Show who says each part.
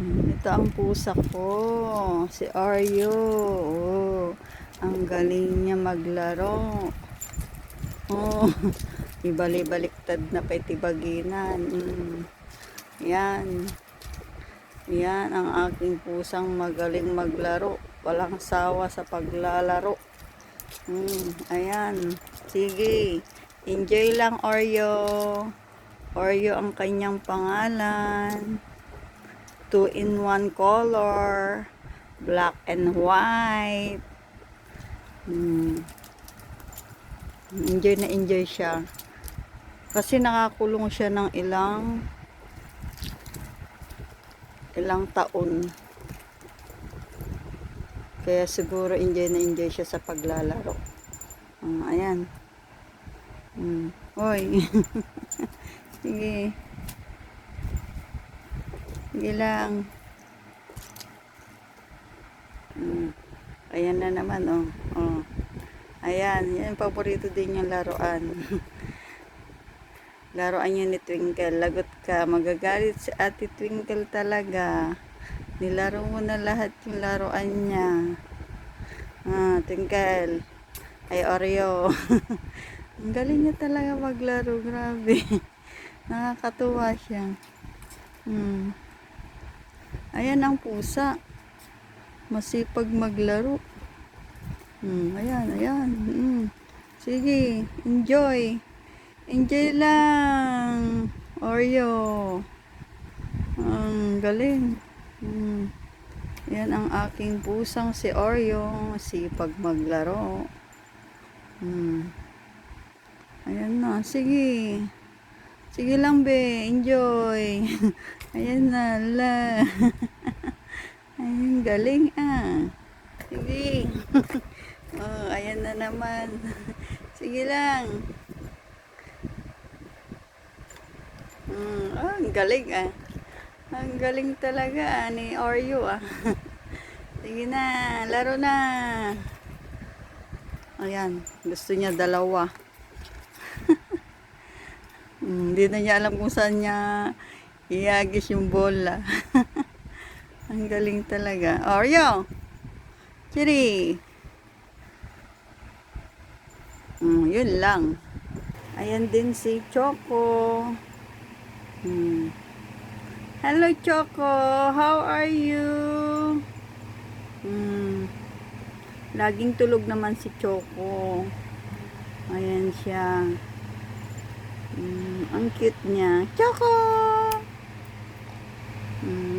Speaker 1: Ito ang pusa ko, si Aryo. Oh, ang galing niya maglaro. Oh, ibali-baliktad na pa itibaginan. Mm. Yan. Yan ang aking pusang magaling maglaro. Walang sawa sa paglalaro. Mm, ayan. Sige. Enjoy lang, Oreo. Oreo ang kanyang pangalan. Two in one color. Black and white. Mm. Enjoy na enjoy siya. Kasi nakakulong siya ng ilang ilang taon. Kaya siguro enjoy na enjoy siya sa paglalaro. Um, ayan. Mm. Hoy. Sige. Sige lang. Mm. Ayan na naman, oh. oh. Ayan, yan paborito din yung laruan. laruan yun ni Twinkle. Lagot ka, magagalit si Ate Twinkle talaga. Nilaro mo na lahat yung laruan niya. Ah, Twinkle. Ay, Oreo. Ang galing niya talaga maglaro. Grabe. Nakakatuwa siya. Hmm. Ayan ang pusa. Masipag maglaro. Hmm, ayan, ayan. Hmm. Sige, enjoy. Enjoy lang. Oreo. Ang galing. Hmm. Yan ang aking pusang si Oreo. Sipag maglaro. Hmm. Ayan na. Sige. Sige lang, be. Enjoy. Ayan na. La. Ayan, galing ah. Sige. oh, ayan na naman. Sige lang. Mm, oh, ang galing ah. Ang galing talaga ah, ni Oreo ah. Sige na, laro na. Ayan, gusto niya dalawa. Mm, Hindi na niya alam kung saan niya iagis yung bola. Ang galing talaga. Oreo! Chiri! Mm, yun lang. Ayan din si Choco. Mm. Hello, Choco. How are you? Mm. Laging tulog naman si Choco. Ayan siya. Mm, ang cute niya. Choco!